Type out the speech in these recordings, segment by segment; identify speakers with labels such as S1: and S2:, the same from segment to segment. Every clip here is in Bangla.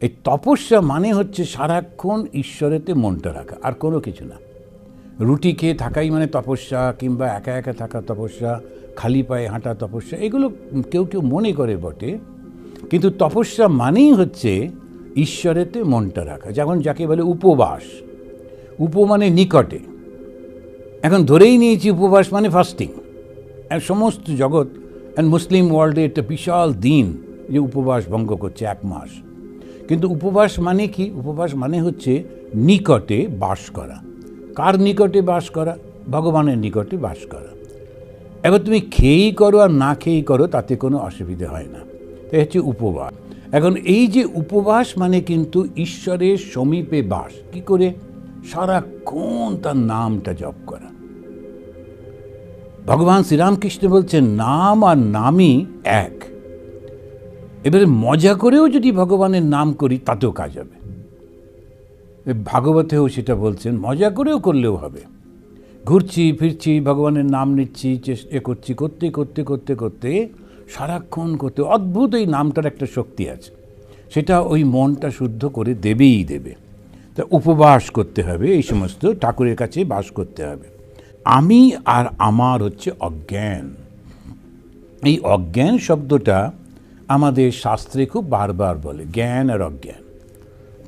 S1: এই তপস্যা মানে হচ্ছে সারাক্ষণ ঈশ্বরেতে মনটা রাখা, আর কোনো কিছু না। রুটি খেয়ে থাকাই মানে তপস্যা, কিংবা একা একা থাকা তপস্যা, খালি পায়ে হাঁটা তপস্যা, এগুলো কেউ কেউ মনে করে বটে। কিন্তু তপস্যা মানেই হচ্ছে ঈশ্বরেতে মনটা রাখা, যেমন যাকে বলে উপবাস। উপ মানে নিকটে। এখন ধরেই নিয়েছি উপবাস মানে ফাস্টিং আর সমস্ত জগৎ অ্যান্ড মুসলিম ওয়ার্ল্ডে একটা বিশাল দিন যে উপবাস ভঙ্গ করছে এক মাস। কিন্তু উপবাস মানে কি? উপবাস মানে হচ্ছে নিকটে বাস করা। কার নিকটে বাস করা? ভগবানের নিকটে বাস করা। এবার তুমি খেয়েই করো আর না খেয়েই করো, তাতে কোনো অসুবিধে হয় না। তাই হচ্ছে উপবাস। এখন এই যে উপবাস মানে কিন্তু ঈশ্বরের সমীপে বাস। কি করে? সারাক্ষণ তার নামটা জপ করা। ভগবান শ্রীরামকৃষ্ণ বলছেন, নাম আর নামই এক। এবারে মজা করেও যদি ভগবানের নাম করি, তাতেও কাজ হবে। ভাগবতেও সেটা বলছেন, মজা করেও করলেও হবে। ঘুরছি, ফিরছি, ভগবানের নাম নিচ্ছি এ করছি, করতে করতে করতে করতে, সারাক্ষণ করতে, অদ্ভুত এই নামটার একটা শক্তি আছে। সেটা ওই মনটা শুদ্ধ করে দেবেই দেবে। তা উপবাস করতে হবে, এই সমস্ত ঠাকুরের কাছে বাস করতে হবে। আমি আর আমার হচ্ছে অজ্ঞান। এই অজ্ঞান শব্দটা আমাদের শাস্ত্রে খুব বারবার বলে, জ্ঞান আর অজ্ঞান।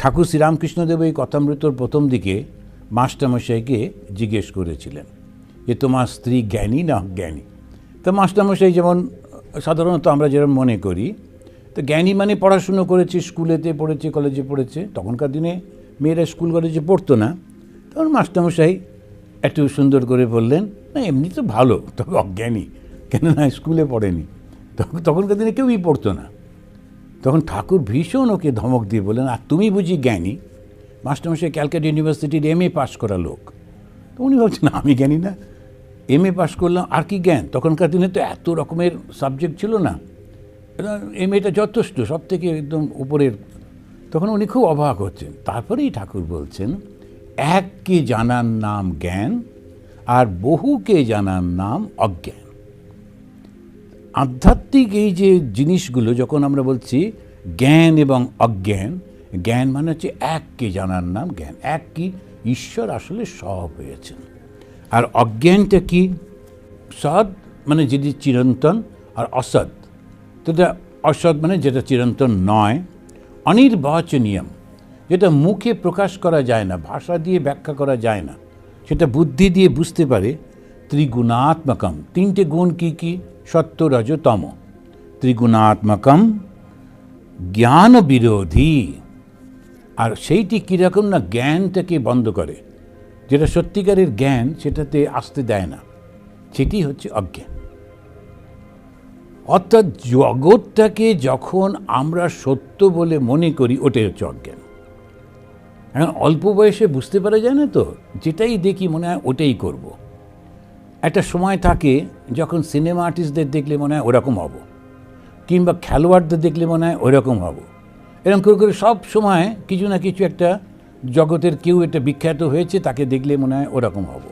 S1: ঠাকুর শ্রীরামকৃষ্ণদেব এই কথামৃতর প্রথম দিকে মাস্টারমশাইকে জিজ্ঞেস করেছিলেন যে, তোমার স্ত্রী জ্ঞানী না অজ্ঞানী? তো মাস্টারমশাই যেমন, সাধারণত আমরা যেরকম মনে করি, তো জ্ঞানী মানে পড়াশুনো করেছে, স্কুলেতে পড়েছে, কলেজে পড়েছে, তখনকার দিনে মেয়েরা স্কুল, কলেজে পড়তো না। তখন মাস্টারমশাই একটু সুন্দর করে বললেন, না, এমনি তো ভালো, তবে অজ্ঞানী, কেননা স্কুলে পড়েনি। তখনকার দিনে কেউই পড়তো না। তখন ঠাকুর ভীষণ ওকে ধমক দিয়ে বললেন, আর তুমি বুঝি জ্ঞানী? মাস্টারমশাই ক্যালকাটা ইউনিভার্সিটির এম এ পাশ করা লোক। তো উনি ভাবছেন আমি জ্ঞানী না। এম এ পাশ করলাম, আর কি জ্ঞান? তখনকার দিনে তো এত রকমের সাবজেক্ট ছিল না। এম এটা যথেষ্ট, সব থেকে একদম উপরের। তখন উনি খুব অবাক হচ্ছেন। তারপরেই ঠাকুর বলছেন এককে জানার নাম জ্ঞান, আর বহুকে জানার নাম অজ্ঞান। আধ্যাত্মিক এই যে জিনিসগুলো, যখন আমরা বলছি জ্ঞান এবং অজ্ঞান, জ্ঞান মানে হচ্ছে এককে জানার নাম জ্ঞান। এক কি? ঈশ্বর আসলে সব হয়েছেন। আর অজ্ঞানটা কি? সৎ মানে যেটি চিরন্তন আর অসৎ। যেটা অসৎ মানে যেটা চিরন্তন নয়। অনির্বাচনীয়ম, যেটা মুখে প্রকাশ করা যায় না, ভাষা দিয়ে ব্যাখ্যা করা যায় না। সেটা বুদ্ধি দিয়ে বুঝতে পারে। ত্রিগুণাত্মকম, তিনটে গুণ কি কি? সত্য রজ ত্রিগুণাত্মকম জ্ঞান বিরোধী আর সেইটি কীরকম না জ্ঞানটাকে বন্ধ করে? যেটা সত্যিকারের জ্ঞান সেটাতে আসতে দেয় না। সেটি হচ্ছে অজ্ঞান। অর্থাৎ জগৎটাকে যখন আমরা সত্য বলে মনে করি, ওটাই হচ্ছে অজ্ঞান। এখন অল্প বয়সে বুঝতে পারা যায় না তো? যেটাই দেখি মনে হয় ওটাই করব। একটা সময় থাকে যখন সিনেমা আর্টিস্টদের দেখলে মনে হয় ওরকম হব, কিংবা খেলোয়াড়দের দেখলে মনে হয় ওরকম হব। এরকম করে করে সব সময় কিছু না কিছু একটা জগতের কেউ একটা বিখ্যাত হয়েছে, তাকে দেখলে মনে হয় ওরকম হব।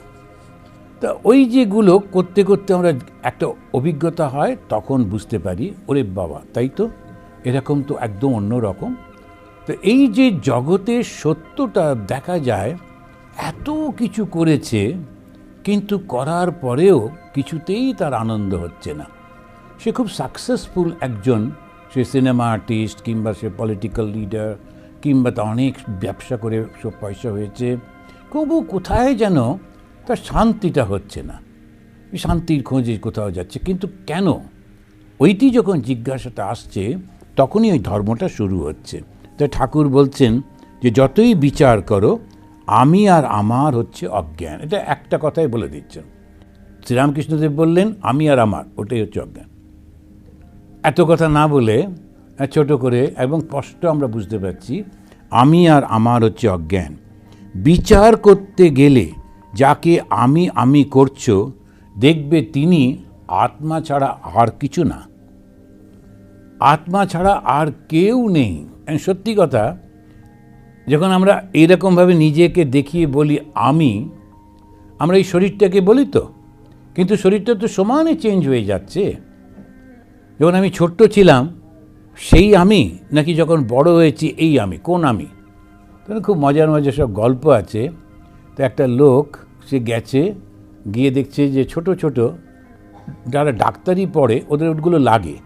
S1: তা ওই যেগুলো করতে করতে আমরা একটা অভিজ্ঞতা হয়, তখন বুঝতে পারি, ওরে বাবা, তাই তো? এরকম তো একদম অন্য রকম। তো এই যে জগতের সত্যটা দেখা যায়, এত কিছু করেছে কিন্তু করার পরেও কিছুতেই তার আনন্দ হচ্ছে না। সে খুব সাকসেসফুল একজন, সে সিনেমা আর্টিস্ট কিংবা সে পলিটিক্যাল লিডার কিংবা তা অনেক ব্যবসা করে সব পয়সা হয়েছে। তবু কোথায় যেন তার শান্তিটা হচ্ছে না। শান্তির খোঁজে কোথাও যাচ্ছে, কিন্তু কেন? ওইটি যখন জিজ্ঞাসাটা আসছে, তখনই ওই ধর্মটা শুরু হচ্ছে। তাই ঠাকুর বলছেন যে, যতই বিচার করো আমি আর আমার হচ্ছে অজ্ঞান। এটা একটা কথাই বলে দিচ্ছেন। শ্রীরামকৃষ্ণদেব বললেন, আমি আর আমার, ওটাই হচ্ছে অজ্ঞান। এত কথা না বলে ছোট করে এবং স্পষ্ট আমরা বুঝতে পারছি, আমি আর আমার হচ্ছে অজ্ঞান। বিচার করতে গেলে যাকে আমি আমি করছ, দেখবে তিনি আত্মা ছাড়া আর কিছু না। আত্মা ছাড়া আর কেউ নেই। সত্যি কথা যখন আমরা এইরকমভাবে নিজেকে দেখিয়ে বলি আমি, আমরা এই শরীরটাকে বলি তো। কিন্তু শরীরটা তো সমানে চেঞ্জ হয়ে যাচ্ছে। যখন আমি ছোট্ট ছিলাম, সেই আমি নাকি যখন বড় হয়েছি, এই আমি, কোন আমি? তখন খুব মজার মজার সব গল্প আছে। তো একটা লোক, সে গেছে, গিয়ে দেখছে যে ছোট ছোট যারা ডাক্তারি পড়ে, ওদের ওগুলো লাগে।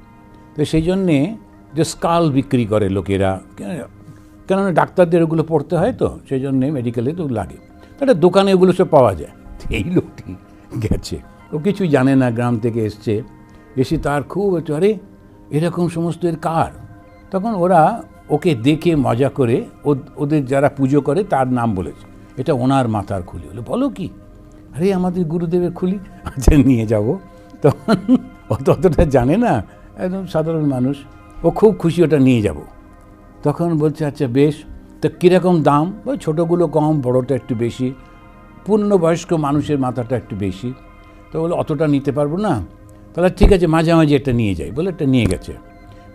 S1: তো সেই জন্যে যে স্কাল বিক্রি করে লোকেরা কেননা ডাক্তারদের ওগুলো পড়তে হয় তো সেই জন্যে মেডিকেলে তো লাগে। একটা দোকানে ওগুলো সব পাওয়া যায়। এই লোকটি গেছে। ও কিছুই জানে না, গ্রাম থেকে এসছে। এসে তার খুব আরে, এরকম সমস্ত এর কার? তখন ওরা ওকে দেখে মজা করে ওদের যারা পুজো করে তার নাম বলেছে। এটা ওনার মাথার খুলি। হলো বলো কি? আরে, আমাদের গুরুদেবের খুলি। আচ্ছা নিয়ে যাব তখন অত অতটা জানে না, একদম সাধারণ মানুষ। ও খুব খুশি, ওটা নিয়ে যাব। তখন বলছে আচ্ছা বেশ, তো কীরকম দাম? ওই ছোটোগুলো কম, বড়টা একটু বেশি, পূর্ণবয়স্ক মানুষের মাথাটা একটু বেশি। তো বলে, অতটা নিতে পারব না। তাহলে ঠিক আছে, মাঝামাঝি একটা নিয়ে যাই। বলে একটা নিয়ে গেছে।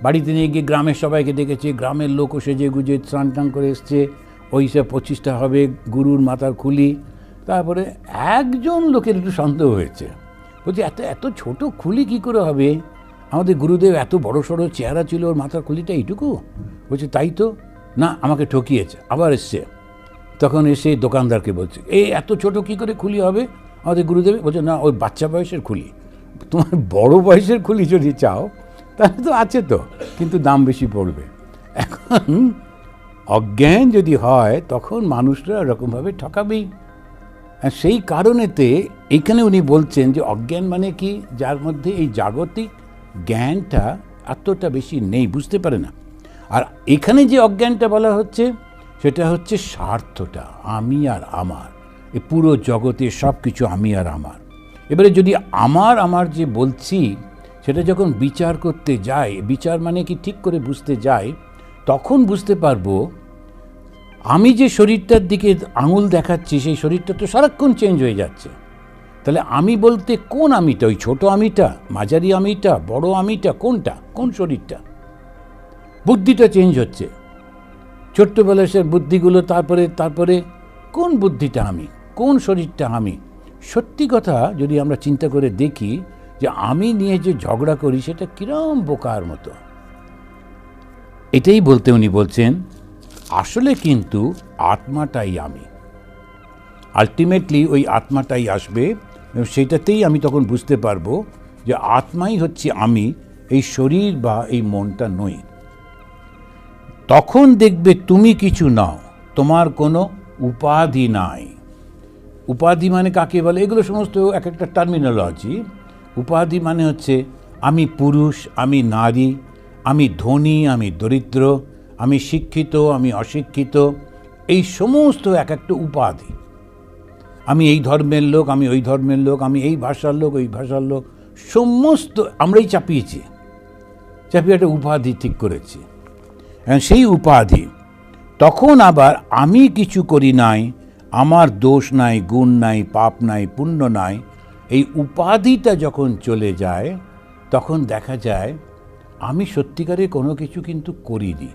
S1: বাড়িতে নিয়ে গিয়ে গ্রামের সবাইকে দেখেছে, গ্রামের লোকও সেজে গুজে স্নান টান করে এসছে। ওই সব পঁচিশটা হবে, গুরুর মাথার খুলি। তারপরে একজন লোকের একটু সন্দেহ হয়েছে। বলছি, এত এত ছোট খুলি কি করে হবে? আমাদের গুরুদেব এত বড় সড়ো চেহারা ছিল, ওর মাথার খুলিটা এইটুকু? বলছে, তাই তো? না, আমাকে ঠকিয়েছে, আবার এসছে। তখন এসে দোকানদারকে বলছে, এই এত ছোট কি করে খুলি হবে? আমাদের গুরুদেব? বলছে, না, ওই বাচ্চা বয়সের খুলি। তোমার বড় বয়সের খুলি যদি চাও, তাহলে তো আছে তো, কিন্তু দাম বেশি পড়বে। এখন অজ্ঞান যদি হয়, তখন মানুষরা এরকমভাবে ঠকাবেই। সেই কারণেতে এখানে উনি বলছেন যে, অজ্ঞান মানে কি? যার মধ্যে এই জাগতিক জ্ঞানটা এতটা বেশি নেই। বুঝতে পারে না। আর এখানে যে অজ্ঞানটা বলা হচ্ছে, সেটা হচ্ছে স্বার্থটা, আমি আর আমার। এই পুরো জগতে সব কিছু আমি আর আমার। এবারে যদি আমার আমার যে বলছি, সেটা যখন বিচার করতে যাই বিচার মানে কি ঠিক করে বুঝতে যাই তখন বুঝতে পারব, আমি যে শরীরটার দিকে আঙুল দেখাচ্ছি, সেই শরীরটা তো সারাক্ষণ চেঞ্জ হয়ে যাচ্ছে। তাহলে আমি বলতে কোন আমিটা? ওই ছোট আমিটা, মাঝারি আমিটা, বড় আমিটা, কোনটা? কোন শরীরটা? বুদ্ধিটা চেঞ্জ হচ্ছে। ছোট্টবেলায় বয়সের বুদ্ধিগুলো, তারপরে তারপরে কোন বুদ্ধিটা আমি, কোন শরীরটা আমি? সত্যি কথা যদি আমরা চিন্তা করে দেখি যে আমি নিয়ে যে ঝগড়া করি, সেটা কিরম বোকার মতো। এটাই বলতে উনি বলছেন, আসলে কিন্তু আত্মাটাই আমি। আলটিমেটলি ওই আত্মাটাই আসবে সেটাতেই আমি তখন বুঝতে পারব যে আত্মাই হচ্ছে আমি, এই শরীর বা এই মনটা নই। তখন দেখবে তুমি কিছু নাও, তোমার কোনো উপাধি নাই। উপাধি মানে কাকে বলে? এগুলো সমস্ত এক একটা টার্মিনোলজি উপাধি মানে হচ্ছে, আমি পুরুষ, আমি নারী, আমি ধনী, আমি দরিদ্র, আমি শিক্ষিত, আমি অশিক্ষিত, এই সমস্ত এক একটা উপাধি। আমি এই ধর্মের লোক, আমি ওই ধর্মের লোক, আমি এই ভাষার লোক, ওই ভাষার লোক, সমস্ত আমরাই চাপিয়েছি। চাপিয়ে একটা উপাধি ঠিক করেছি। সেই উপাধি। তখন আবার আমি কিছু করি নাই, আমার দোষ নাই, গুণ নাই, পাপ নাই, পুণ্য নাই, এই উপাধিটা যখন চলে যায়, তখন দেখা যায় আমি সত্যিকারে কোনো কিছু কিন্তু করিনি।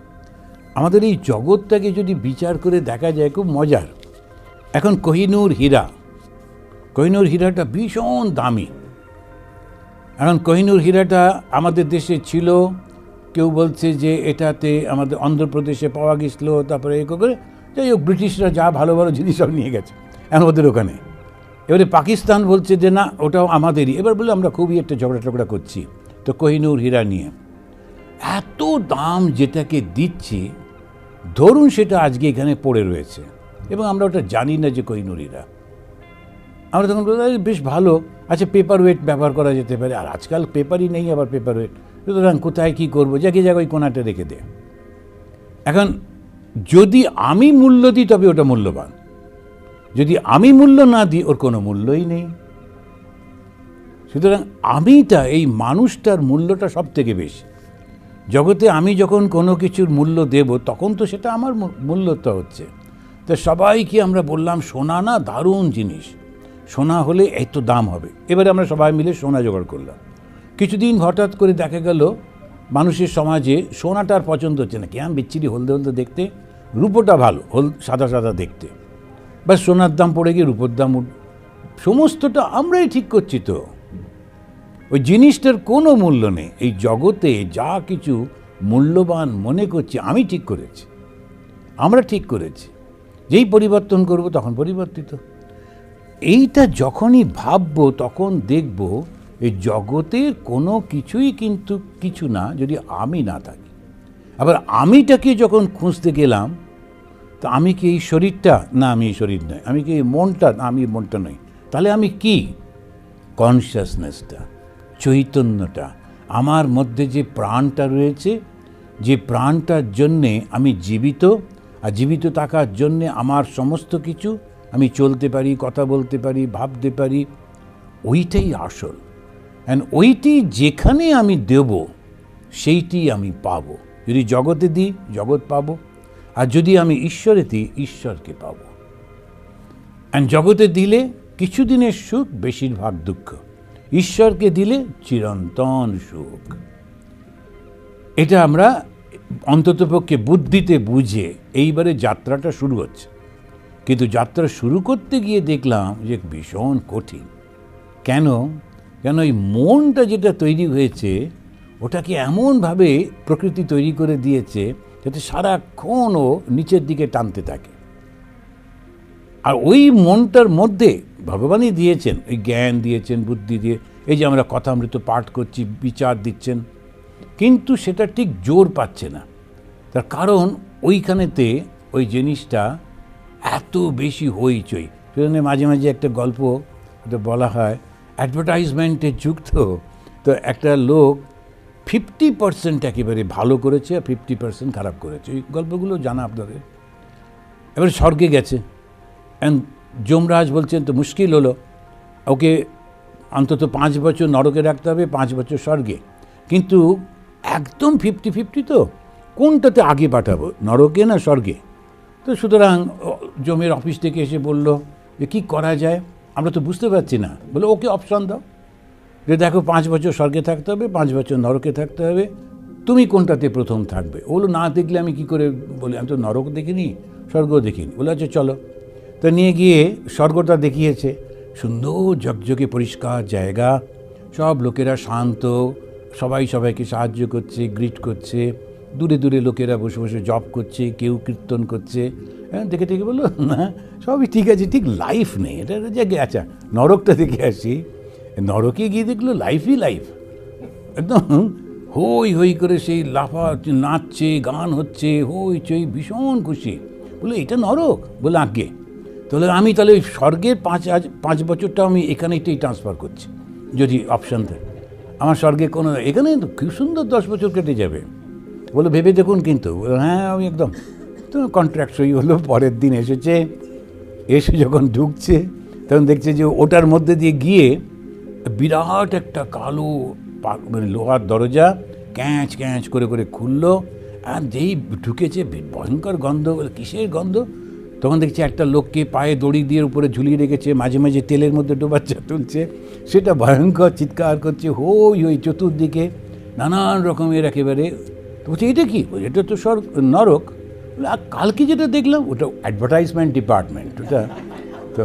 S1: আমাদের এই জগৎটাকে যদি বিচার করে দেখা যায়, খুব মজার। এখন কোহিনূর হীরা। কোহিনূর হীরাটা ভীষণ দামি। এখন কোহিনূর হীরাটা আমাদের দেশে ছিল কেউ বলছে যে এটাতে আমাদের অন্ধ্রপ্রদেশে পাওয়া গেছিল, তারপরে এ করে, যাই হোক, ব্রিটিশরা যা ভালো ভালো জিনিস সব নিয়ে গেছে এখন ওদের ওখানে। এবারে পাকিস্তান বলছে যে না, ওটাও আমাদেরই। এবার বলে আমরা খুবই একটা ঝগড়া টগড়া করছি। তো কোহিনূর হীরা নিয়ে। এত দাম যেটাকে দিচ্ছি, ধরুন সেটা আজকে এখানে পড়ে রয়েছে, এবং আমরা ওটা জানি না যে কোহিনূর হীরা। আমরা তখন বেশ ভালো। আচ্ছা পেপার ওয়েট ব্যবহার করা যেতে পারে। আর আজকাল পেপারই নেই আবার পেপার ওয়েট সুতরাং কোথায় কী করব? যাকে যাক ওই কোনাটা রেখে দে। এখন, যদি আমি মূল্য দিই, তবে ওটা মূল্যবান। যদি আমি মূল্য না দিই, ওর কোনো মূল্যই নেই। সুতরাং আমিটা, এই মানুষটার মূল্যটা সব থেকে বেশি। জগতে আমি যখন কোনো কিছুর মূল্য দেব, তখন তো সেটা আমার মূল্যটা হচ্ছে। তো সবাইকে আমরা বললাম, সোনা না দারুণ জিনিস। সোনা হলে এত দাম হবে। এবারে আমরা সবাই মিলে সোনা জোগাড় করলাম। কিছুদিন হঠাৎ করে দেখা গেল, মানুষের সমাজে সোনাটার পছন্দ হচ্ছে না। কেমন বিচ্ছিরি, হলদে হলদে দেখতে। রূপোটা ভালো, হল, সাদা সাদা দেখতে। বা সোনার দাম পড়ে গিয়ে রূপোর দাম সমস্তটা আমরাই ঠিক করছি তো। ওই জিনিসটার কোনো মূল্য নেই। এই জগতে যা কিছু মূল্যবান মনে করছি, আমি ঠিক করেছি। আমরা ঠিক করেছি। যেই পরিবর্তন করব, তখন পরিবর্তিত। এইটা যখনই ভাববো, তখন দেখব এই জগতের কোনো কিছুই কিন্তু কিছু না যদি আমি না থাকি। আবার আমিটাকে যখন খুঁজতে গেলাম, তা আমি কি এই শরীরটা? না, আমি এই শরীর নয়। আমি কি এই মনটা? না, আমি মনটা নই তাহলে আমি কি? কনসিয়াসনেসটা চৈতন্যটা, আমার মধ্যে যে প্রাণটা রয়েছে, যে প্রাণটার জন্যে আমি জীবিত, আর জীবিত থাকার জন্যে আমার সমস্ত কিছু আমি চলতে পারি, কথা বলতে পারি, ভাবতে পারি, ওইটাই আসল। অ্যান্ড ওইটি যেখানে আমি দেব, সেইটি আমি পাব। যদি জগতে দিই, জগৎ পাব। আর যদি আমি ঈশ্বরে দিই, ঈশ্বরকে পাবো। অ্যান্ড জগতে দিলে কিছুদিনের সুখ, বেশিরভাগ দুঃখ। ঈশ্বরকে দিলে চিরন্তন সুখ। এটা আমরা অন্ততপক্ষে বুদ্ধিতে বুঝে এইবারে যাত্রাটা শুরু হচ্ছে। কিন্তু যাত্রা শুরু করতে গিয়ে দেখলাম যে ভীষণ কঠিন। কেন? কেন এই মনটা যেটা তৈরি হয়েছে, ওটাকে এমনভাবে প্রকৃতি তৈরি করে দিয়েছে যাতে সারাক্ষণ ও নিচের দিকে টানতে থাকে। আর ওই মনটার মধ্যে ভগবানই দিয়েছেন, ওই জ্ঞান দিয়েছেন, বুদ্ধি দিয়ে, এই যে আমরা কথামৃত পাঠ করছি, বিচার দিচ্ছেন, কিন্তু সেটা ঠিক জোর পাচ্ছে না। তার কারণ ওইখানেতে ওই জিনিসটা এত বেশি হইচই। সেজন্য মাঝে মাঝে একটা গল্প বলা হয় অ্যাডভার্টাইজমেন্টের যুক্ত, তো একটা লোক ফিফটি পার্সেন্ট একেবারে ভালো করেছে আর ফিফটি পার্সেন্ট খারাপ করেছে। ওই গল্পগুলো জানা আপনাদের। এবারে স্বর্গে গেছে। অ্যান্ড যমরাজ বলছেন, তো মুশকিল হলো। ওকে অন্তত পাঁচ বছর নরকে রাখতে হবে, পাঁচ বছর স্বর্গে। কিন্তু একদম ফিফটি ফিফটি তো। কোনটাতে আগে পাঠাবো, নরকে না স্বর্গে? তো সুতরাং জমির অফিস থেকে এসে বলল যে, কী করা যায়? আমরা তো বুঝতে পারছি না। বলে, ওকে অপশান দাও। যে দেখো, পাঁচ বছর স্বর্গে থাকতে হবে, পাঁচ বছর নরকে থাকতে হবে। তুমি কোনটাতে প্রথম থাকবে? ও বলল না দেখলে আমি কি করে বলি, আমি তো নরক দেখিনি স্বর্গ দেখিনি। বলে আচ্ছা চলো। তো নিয়ে গিয়ে স্বর্গটা দেখিয়েছে। সুন্দর ঝকঝকে পরিষ্কার জায়গা। সব লোকেরা শান্ত। সবাই সবাইকে সাহায্য করছে গ্রিট করছে। দূরে দূরে লোকেরা বসে বসে জব করছে, কেউ কীর্তন করছে। হ্যাঁ দেখে দেখে বলল, না, সবই ঠিক আছে, ঠিক লাইফ নেই। এটা জায়গায় আচ্ছা নরকটা দেখে আসি। নরকে গিয়ে দেখল লাইফই লাইফ একদম হই হই করে সেই লাফা নাচছে, গান হচ্ছে, হই চই, ভীষণ খুশি। বলে এটা নরক? বলে আগে তাহলে আমি তাহলে ওই স্বর্গের পাঁচ আজ, পাঁচ বছরটা আমি এখানেইটাই ট্রান্সফার করছি, যদি অপশান থাকে। আমার স্বর্গে কোনো, এখানে তো খুব সুন্দর দশ বছর কেটে যাবে। বলে, ভেবে দেখুন কিন্তু। হ্যাঁ আমি একদম। তো কন্ট্রাক্ট সই হলো, পরের দিন এসেছে। এসে যখন ঢুকছে, তখন দেখছে যে ওটার মধ্যে দিয়ে গিয়ে বিরাট একটা কালো মানে লোহার দরজা ক্যাঁচ ক্যাঁচ করে করে খুললো। আর যেই ঢুকেছে ভয়ঙ্কর গন্ধ কিসের গন্ধ? তখন দেখছি একটা লোককে পায়ে দড়ি দিয়ে উপরে ঝুলিয়ে রেখেছে, মাঝে মাঝে তেলের মধ্যে ডোবাচ্চা তুলছে। সেটা ভয়ঙ্কর, চিৎকার করছে, হই হই, চতুর্দিকে নানান রকমের একেবারে তো বলছে, এটা কি? এটা তো সর, নরক। কালকে যেটা দেখলাম, ওটা অ্যাডভার্টাইজমেন্ট ডিপার্টমেন্ট ওটা। তো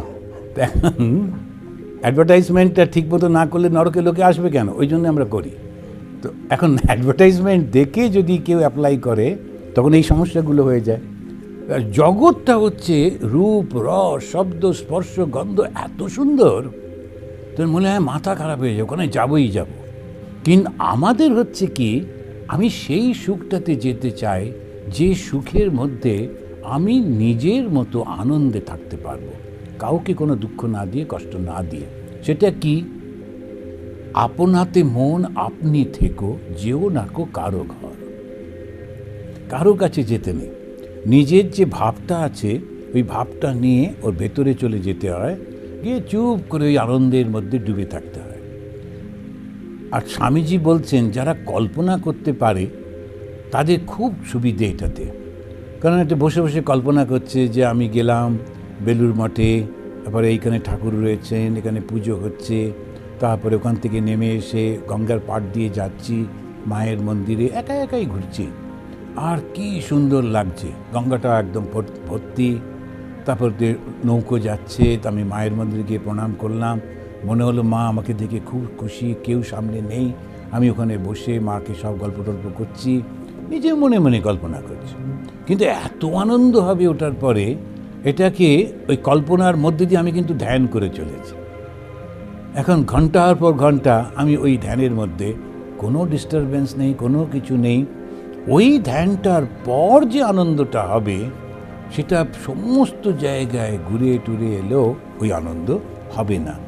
S1: এখন ঠিক মতো না করলে নরকে লোকে আসবে কেন? ওই জন্য আমরা করি। তো এখন অ্যাডভার্টাইজমেন্ট দেখে যদি কেউ অ্যাপ্লাই করে, তখন এই সমস্যাগুলো হয়ে যায়। আর জগৎটা হচ্ছে রূপ, রস, শব্দ, স্পর্শ, গন্ধ এত সুন্দর। তোর মনে হয় মাথা খারাপ হয়ে যাবে, ওখানে যাবই যাব। কিন্তু আমাদের হচ্ছে কি আমি সেই সুখটাতে যেতে চাই যে সুখের মধ্যে আমি নিজের মতো আনন্দে থাকতে পারব। কাউকে কোনো দুঃখ না দিয়ে, কষ্ট না দিয়ে। সেটা কি? আপনাতে মন, আপনি থেকো, যেও নাকো কারও ঘর। কারও কাছে যেতে নেই। নিজের যে ভাবটা আছে, ওই ভাবটা নিয়ে ওর ভেতরে চলে যেতে হয়। গিয়ে চুপ করে ওই আনন্দের মধ্যে ডুবে থাকতে হয়। আর স্বামীজি বলছেন, যারা কল্পনা করতে পারে, তাদের খুব সুবিধে এটাতে। কারণ এটা বসে বসে কল্পনা করছে যে, আমি গেলাম বেলুর মঠে, তারপরে এইখানে ঠাকুর রয়েছেন, এখানে পুজো হচ্ছে, তারপরে ওখান থেকে নেমে এসে গঙ্গার পাড় দিয়ে যাচ্ছি, মায়ের মন্দিরে একা একাই ঘুরছি। আর কি সুন্দর লাগছে, গঙ্গাটা একদম ভর্তি, তারপর নৌকো যাচ্ছে, তা আমি মায়ের মন্দিরে গিয়ে প্রণাম করলাম। মনে হলো মা আমাকে দেখে খুব খুশি, কেউ সামনে নেই। আমি ওখানে বসে মাকে সব গল্প টল্প করছি নিজে মনে মনে কল্পনা করছি। কিন্তু এত আনন্দ হবে ওটার পরে, এটাকে ওই কল্পনার মধ্যে দিয়ে আমি কিন্তু ধ্যান করে চলেছি। এখন ঘণ্টার পর ঘণ্টা আমি ওই ধ্যানের মধ্যে, কোনো ডিস্টারবেন্স নেই, কোনো কিছু নেই। ওই ধ্যানটার পর যে আনন্দটা হবে, সেটা সমস্ত জায়গায় ঘুরে টুরে এলেও ওই আনন্দ হবে না।